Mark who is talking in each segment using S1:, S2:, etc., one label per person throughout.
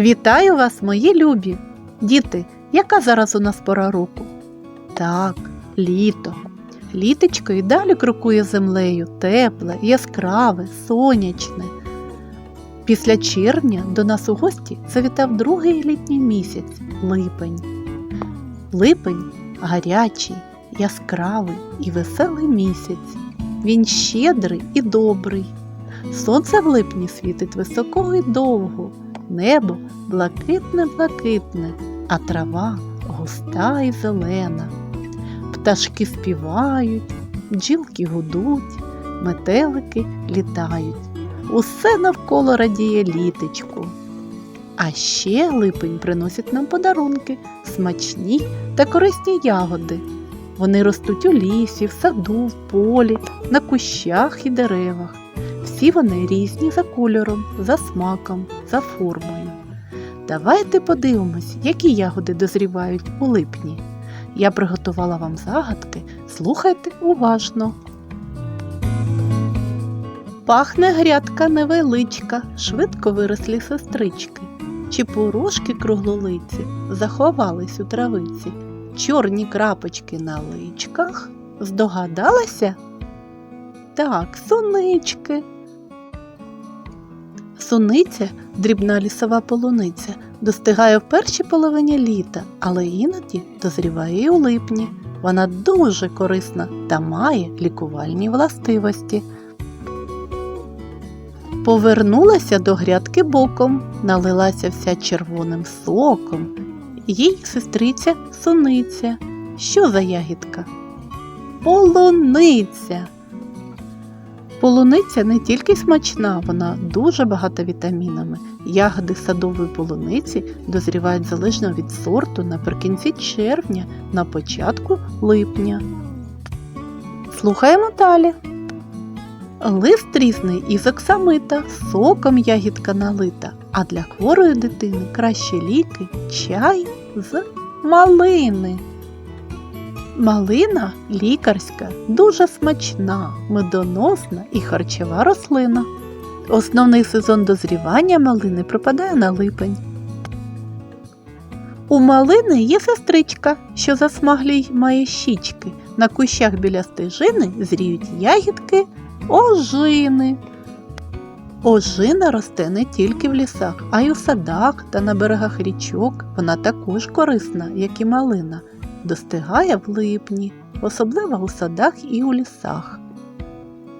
S1: Вітаю вас, мої любі! Діти, яка зараз у нас пора року? Так, літо. Літочко і далі крокує землею, тепле, яскраве, сонячне. Після червня до нас у гості завітав другий літній місяць липень. Липень гарячий, яскравий і веселий місяць. Він щедрий і добрий. Сонце в липні світить високо і довго, небо блакитне-блакитне, а трава густа і зелена. Пташки співають, бджілки гудуть, метелики літають. Усе навколо радіє літочку. А ще липень приносить нам подарунки, смачні та корисні ягоди. Вони ростуть у лісі, в саду, в полі, на кущах і деревах. Всі вони різні за кольором, за смаком, за формою. Давайте подивимось, які ягоди дозрівають у липні. Я приготувала вам загадки, слухайте уважно. Пахне грядка невеличка, швидко вирослі сестрички. Чи порошки круглолиці заховались у травиці, чорні крапочки на личках? Здогадалася? Так, сонички. Суниця, дрібна лісова полуниця, достигає в першій половині літа, але іноді дозріває і у липні. Вона дуже корисна та має лікувальні властивості. Повернулася до грядки боком, налилася вся червоним соком. Їй сестриця суниця. Що за ягідка? Полуниця. Полуниця не тільки смачна, вона дуже багата вітамінами. Ягоди садової полуниці дозрівають залежно від сорту наприкінці червня, на початку липня. Слухаємо далі. Лист різний із оксамита, соком ягідка налита, а для хворої дитини кращі ліки чай з малини. Малина лікарська, дуже смачна, медоносна і харчова рослина. Основний сезон дозрівання малини припадає на липень. У малини є сестричка, що засмаглій має щічки. На кущах біля стежини зріють ягідки ожини. Ожина росте не тільки в лісах, а й у садах та на берегах річок. Вона також корисна, як і малина достигає в липні, особливо у садах і у лісах.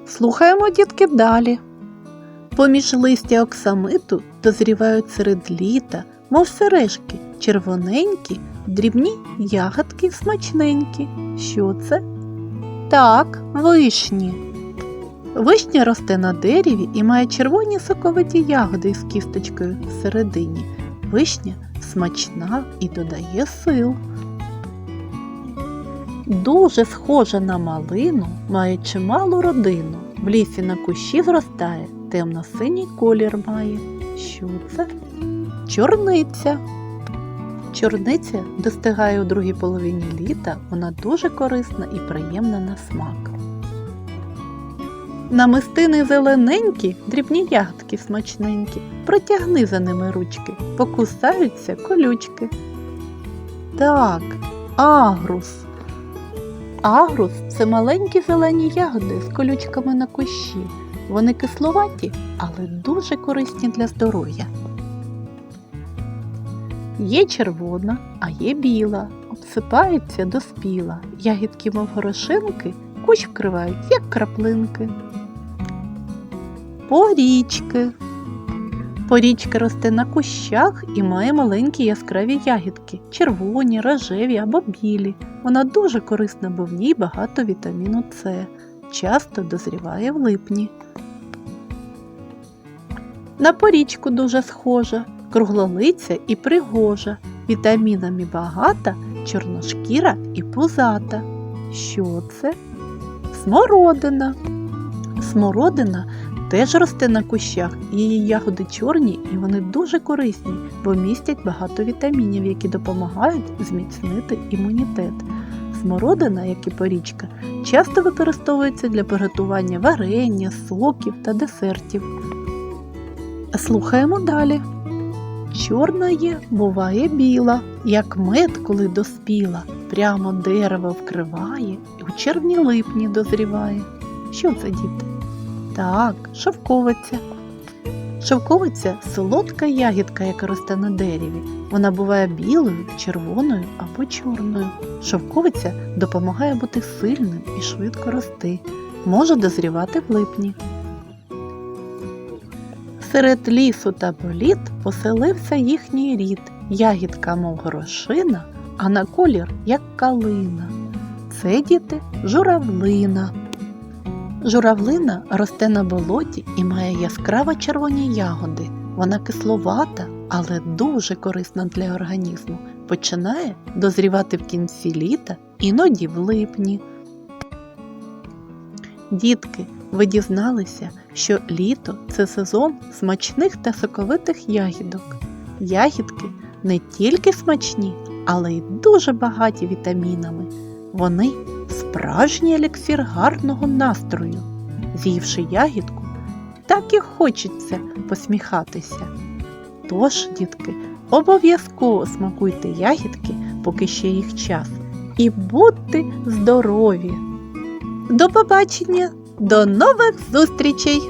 S1: Слухаємо, дітки, далі. Поміж листя оксамиту дозрівають серед літа, мов сережки, червоненькі, дрібні ягодки смачненькі. Що це? Так, вишні. Вишня росте на дереві і має червоні соковиті ягоди з кісточкою всередині. Вишня смачна і додає сил. Дуже схожа на малину, має чималу родину. В лісі на кущі зростає, темно-синій колір має. Що це? Чорниця. Чорниця достигає у другій половині літа, вона дуже корисна і приємна на смак. Намистини зелененькі, дрібні ягодки смачненькі, протягни за ними ручки, покусаються колючки. Так, агрус. Агрус це маленькі зелені ягоди з колючками на кущі. Вони кисловаті, але дуже корисні для здоров'я. Є червона, а є біла, обсипається до спіла. Ягідки, мов горошинки, кущ вкривають, як краплинки. Порічки. Порічка росте на кущах і має маленькі яскраві ягідки, червоні, рожеві або білі. Вона дуже корисна, бо в ній багато вітаміну С. Часто дозріває в липні. На порічку дуже схожа, круглолиця і пригожа, вітамінами багата, чорношкіра і пузата. Що це? Смородина. Смородина теж росте на кущах, її ягоди чорні і вони дуже корисні, бо містять багато вітамінів, які допомагають зміцнити імунітет. Смородина, як і порічка, часто використовується для приготування варення, соків та десертів. Слухаємо далі. Чорна є, буває біла, як мед, коли доспіла, прямо дерево вкриває і у червні липні дозріває. Що це, діти? Так, шовковиця. Шовковиця солодка ягідка, яка росте на дереві. Вона буває білою, червоною або чорною. Шовковиця допомагає бути сильним і швидко рости. Може дозрівати в липні. Серед лісу та боліт поселився їхній рід. Ягідка, мов горошина, а на колір як калина. Це діти журавлина. Журавлина росте на болоті і має яскраво червоні ягоди. Вона кисловата, але дуже корисна для організму. Починає дозрівати в кінці літа, іноді в липні. Дітки, ви дізналися, що літо це сезон смачних та соковитих ягідок. Ягідки не тільки смачні, але й дуже багаті вітамінами. Вони справжній еліксир гарного настрою. З'ївши ягідку, так і хочеться посміхатися. Тож, дітки, обов'язково смакуйте ягідки, поки ще їх час, і будьте здорові! До побачення! До нових зустрічей!